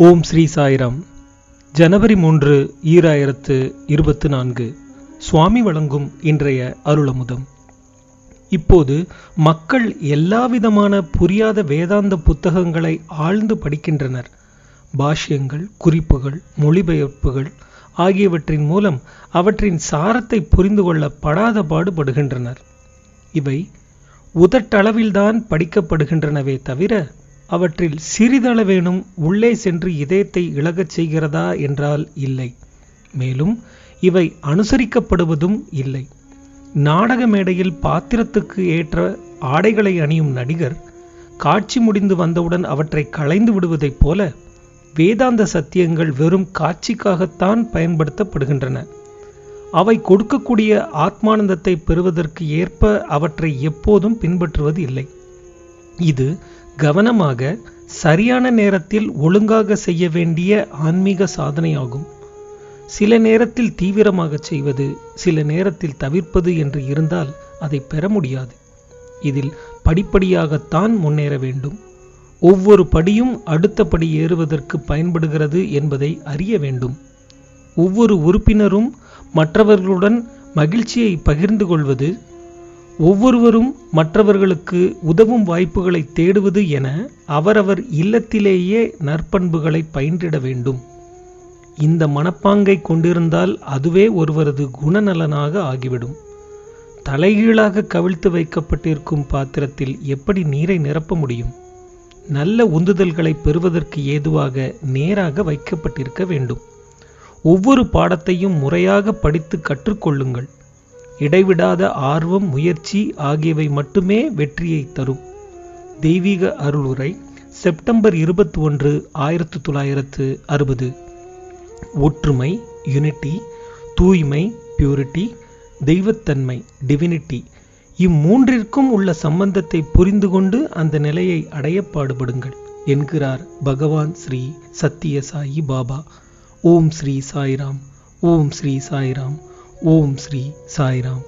ஓம் ஸ்ரீ சாய்ராம். ஜனவரி மூன்று ஈராயிரத்து இருபத்து நான்கு. சுவாமி வழங்கும் இன்றைய அருளமுதம். இப்போது மக்கள் எல்லாவிதமான புரியாத வேதாந்த புத்தகங்களை ஆழ்ந்து படிக்கின்றனர். பாஷ்யங்கள் குறிப்புகள் மொழிபெயர்ப்புகள் ஆகியவற்றின் மூலம் அவற்றின் சாரத்தை புரிந்து கொள்ள படாத பாடுபடுகின்றனர். இவை உதட்டளவில்தான் படிக்கப்படுகின்றனவே தவிர அவற்றில் சிறிதளவேனும் உள்ளே சென்று இதயத்தை இழகச் செய்கிறதா என்றால் இல்லை. மேலும் இவை அனுசரிக்கப்படுவதும் இல்லை. நாடக மேடையில் பாத்திரத்துக்கு ஏற்ற ஆடைகளை அணியும் நடிகர் காட்சி முடிந்து வந்தவுடன் அவற்றை களைந்து விடுவதைப் போல வேதாந்த சத்தியங்கள் வெறும் காட்சிக்காகத்தான் பயன்படுத்தப்படுகின்றன. அவை கொடுக்கக்கூடிய ஆத்மானந்தத்தை பெறுவதற்கு ஏற்ப அவற்றை எப்போதும் பின்பற்றுவது இல்லை. இது கவனமாக சரியான நேரத்தில் ஒழுங்காக செய்ய வேண்டிய ஆன்மீக சாதனையாகும். சில நேரத்தில் தீவிரமாக செய்வது சில நேரத்தில் தவிர்ப்பது என்று இருந்தால் அதை பெற முடியாது. இதில் படிப்படியாகத்தான் முன்னேற வேண்டும். ஒவ்வொரு படியும் அடுத்த படி ஏறுவதற்கு பயன்படுகிறது என்பதை அறிய வேண்டும். ஒவ்வொரு உறுப்பினரும் மற்றவர்களுடன் மகிழ்ச்சியை பகிர்ந்து கொள்வது ஒவ்வொருவரும் மற்றவர்களுக்கு உதவும் வாய்ப்புகளை தேடுவது என அவரவர் இல்லத்திலேயே நற்பண்புகளை பயின்றிட வேண்டும். இந்த மனப்பாங்கை கொண்டிருந்தால் அதுவே ஒருவரது குணநலனாக ஆகிவிடும். தலைகீழாக கவிழ்த்து வைக்கப்பட்டிருக்கும் பாத்திரத்தில் எப்படி நீரை நிரப்ப முடியும்? நல்ல உந்துதல்களை பெறுவதற்கு ஏதுவாக நேராக வைக்கப்பட்டிருக்க வேண்டும். ஒவ்வொரு பாடத்தையும் முறையாக படித்து கற்றுக்கொள்ளுங்கள். இடைவிடாத ஆர்வம் முயற்சி ஆகியவை மட்டுமே வெற்றியை தரும். தெய்வீக அருளுரை செப்டம்பர் இருபத்தி ஒன்று ஆயிரத்து தொள்ளாயிரத்து அறுபது. ஒற்றுமை யுனிட்டி தூய்மை பியூரிட்டி தெய்வத்தன்மை டிவினிட்டி இம்மூன்றிற்கும் உள்ள சம்பந்தத்தை புரிந்து கொண்டு அந்த நிலையை அடைய பாடுபடுங்கள் என்கிறார் பகவான் ஸ்ரீ சத்திய சாயி பாபா. ஓம் ஸ்ரீ சாய்ராம் ஓம் ஸ்ரீ சாய்ராம். ஓம் ஸ்ரீ சாய்ராம்.